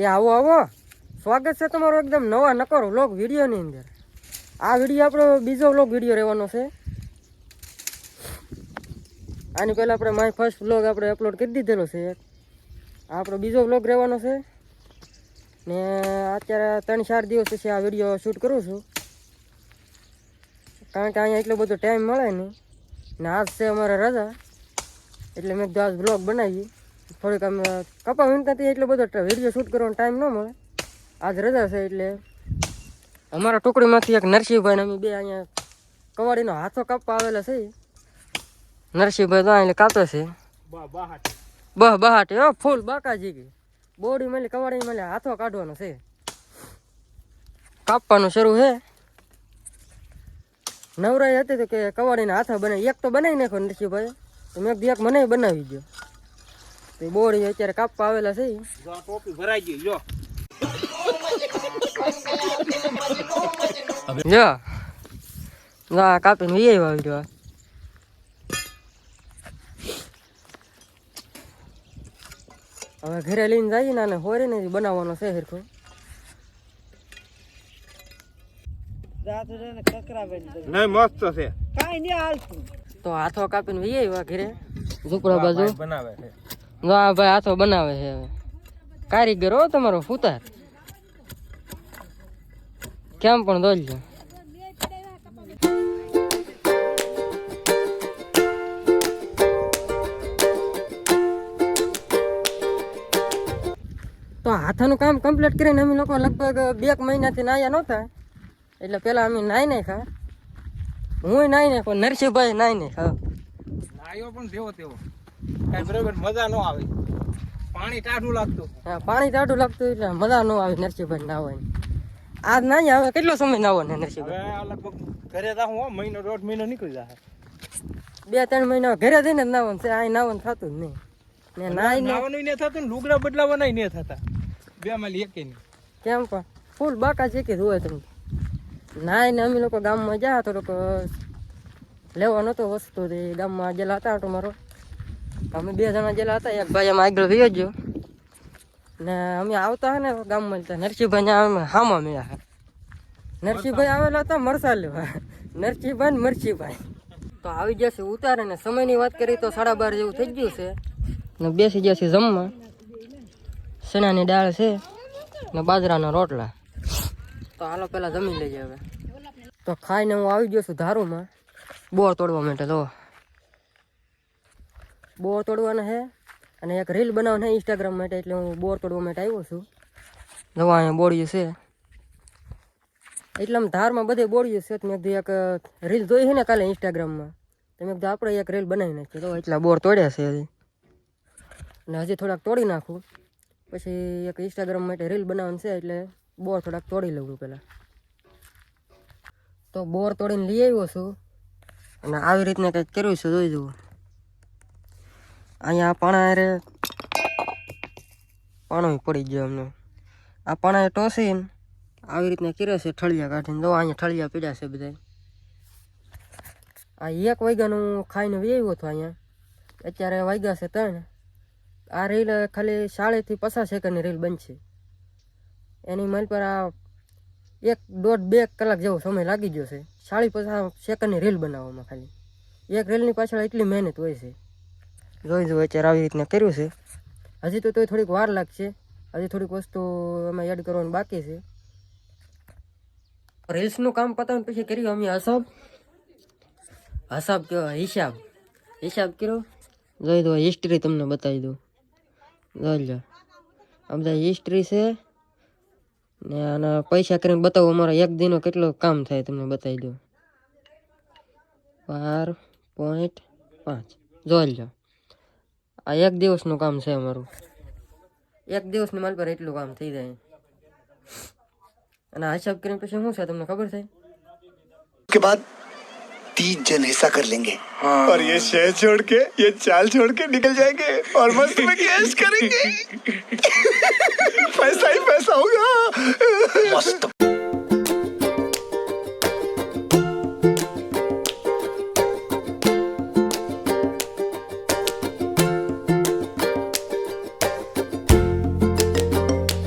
એ આવો આવો. સ્વાગત છે તમારો એકદમ નવા નકરો વ્લોગ વિડીયોની અંદર. આ વીડિયો આપણો બીજો વ્લોગ વીડિયો રહેવાનો છે. આની પહેલાં આપણે માય ફર્સ્ટ વ્લોગ આપણે અપલોડ કરી દીધેલો છે એક. આપણો બીજો વ્લોગ રહેવાનો છે. ને અત્યારે ત્રણ, ચાર દિવસ પછી આ વીડિયો શૂટ કરું છું. કારણ કે અહીંયા એટલો બધો ટાઈમ મળે નહીં. ને આજ છે અમારે રજા. એટલે મેં આજ બ્લોગ બનાવીએ. થોડીક આમ કપા વિનતાથી એટલો બધો વીડિયો શૂટ કરવાનો ટાઈમ ન મળે. આજ રજા છે એટલે અમારા ટુકડીમાંથી એક નરસિંહભાઈ અમે બે અહીંયા કવાડીનો હાથો કાપવા આવેલા છે. નરસિંહભાઈ તો એટલે કાપે છે. બહ બહાટે હો ફૂલ બાકાજી ગઈ બોડી મળી કવાડી મળી હાથો કાઢવાનો છે. કાપવાનું શરૂ છે નવરાઈ હતી તો કે કવાડીના હાથો બનાવી એક તો બનાવી નાખો નરસિંહભાઈ તો મેં એક મને બનાવી દો તો એ બોડી અત્યારે કાપવા આવેલા છે. જો ટોપી ભરાઈ ગઈ જો. જો. ના કાપીને વી આવ્યા વીડિયો હવે ઘરે લઈને જઈએ ને અને હોરીને જ બનાવવાનો છે હેરખો. મસ્ત છે. તો હાથો કાપીને વી આવ્યા ઘરે. ઝુકડા બાજુ. બનાવે છે. આ ભાઈ હાથો બનાવે છે હવે. કારીગર હો તમારો, ફૂતાર. કેમ પણ દોલજો તો હાથાનું કામ કમ્પ્લીટ કરીને અમે લોકો લગભગ બે એક મહિનાથી નાયા નહોતા. એટલે પેલા અમે નાઈ નાખ્યા. હું નાઈ નાખ્યો, નરસિંહભાઈ નાઈ નાખ્યા. નાયો પણ જેવો તેવો. કઈ બરોબર મજા ન આવે. પાણી ટાઢું લાગતું. હા, પાણી ટાઢું લાગતું એટલે મજા ન આવે નરસિંહભાઈ નાવાની આજ નાઈ આવે કેટલો સમય નાવો ને નરસિંહભાઈ? લગભગ ઘરે જાઉં હું મહિનો દોઢ મહિનો નીકળી જાય બે ત્રણ મહિના ઘરે જઈને જ નાવાનું છે આ નાવન થતું જ નહીં. ને નાઈ ને નાવાનું ને થતું ને લુગડા બદલાવાના ને થતા. બે માલી એકે નહીં. કેમ પણ? ફૂલ બાકા છે જ હોય તમને નાઈ ને અમે લોકો ગામમાં ગયા થોડોક લેવાનો તો વસ્તુ તે ગામમાં જેલા હતા આટો મારો. અમે બે જણા જેલા હતા, એક ભાઈ અમે આગળ વયો ગયો. ને અમે આવતા ને ગામમાં ત્યાં નરસિંહભાઈ અમે હામાં મળ્યા નરસિંહભાઈ આવેલા હતા મરસા લેવા. નરસિંહભાઈ ને મરસિંહભાઈ તો આવી જશે ઉતારે ને સમયની વાત કરી તો સાડા બાર જેવું થઈ ગયું છે. ને બેસી જશે જમવા. ચણાની દાળ છે ને બાજરાના રોટલા. તો હાલો પેલા જમી લઈએ હવે. તો ખાઈને હું આવી ગયો છું ધારુમાં. બોર તોડવા માટે તો બોર તોડવાના છે અને એક રીલ બનાવવાના ઇન્સ્ટાગ્રામ માટે, એટલે હું બોર તોડવા માટે આવ્યો છું. નવા અહીંયા બોડિયું છે. એટલે આમ ધારમાં બધે બોડિયું છે. મેં કીધું એક રીલ જોઈ છે ને કાલે ઇન્સ્ટાગ્રામમાં તો મેં કીધું આપણે એક રીલ બનાવી નાખીએ તો એટલા બોર તોડ્યા છે હજી. અને હજી થોડાક તોડી નાખું. પછી એક ઇન્સ્ટાગ્રામ માટે રીલ બનાવવાનું છે, એટલે બોર થોડાક તોડી લઉં પહેલાં તો બોર તોડીને લઈ આવ્યો છું. અને આવી રીતના કંઈક કર્યું છે, જોઈ જુઓ. અહીંયા પાણા રે. પાણો પડી ગયો અમને આ પાણા ટોસીને આવી રીતના કર્યો છે ઠળિયા કાઢીને. જો અહીંયા ઠળિયા પીડ્યા છે બધા આ એક વાગ્યાનું ખાઈને વ્યવ્યો હતો અહીંયા. અત્યારે વાગ્યા છે ત્રણ. આ રીલ ખાલી સાડેથી પચાસ સેકન્ડની રીલ બનશે. એની મારી પર આ એક દોઢ બે કલાક જેવો સમય લાગી ગયો છે. સાડી પચાસ સેકન્ડની રીલ બનાવવામાં ખાલી. એક રીલની પાછળ એટલી મહેનત હોય છે. જોઈ જુઓ અત્યારે આવી રીતના કર્યું છે. હજી તો તોય થોડીક વાર લાગશે. હજી થોડીક વસ્તુ અમે એડ કરવાની બાકી છે. રીલ્સનું કામ પતાવીને પછી કર્યું અમે હસાબ. હસાબ કહેવાય હિસાબ. હિસાબ કર્યો? જોઈ દો હિસ્ટ્રી તમને બતાવી દઉં. જોઈ લો. આ બધા હિસ્ટ્રી છે. ને આના પૈસા કરીને બતાવો અમારા એક દિનો કેટલો કામ થાય તમને બતાવી દો બાર પોઈન્ટ પાંચ. જોઈ લો. આ એક દિવસનું કામ છે અમારું એક દિવસની માલ પર એટલું કામ થઈ જાય અને આ હિસાબ કરીને પછી શું છે તમને ખબર છે उसके बाद तीन जन हिस्सा कर लेंगे और ये शहर छोड़ के ये चाल छोड़ के निकल जाएंगे और मस्त में कैश करेंगे पैसा ही पैसा होगा मस्त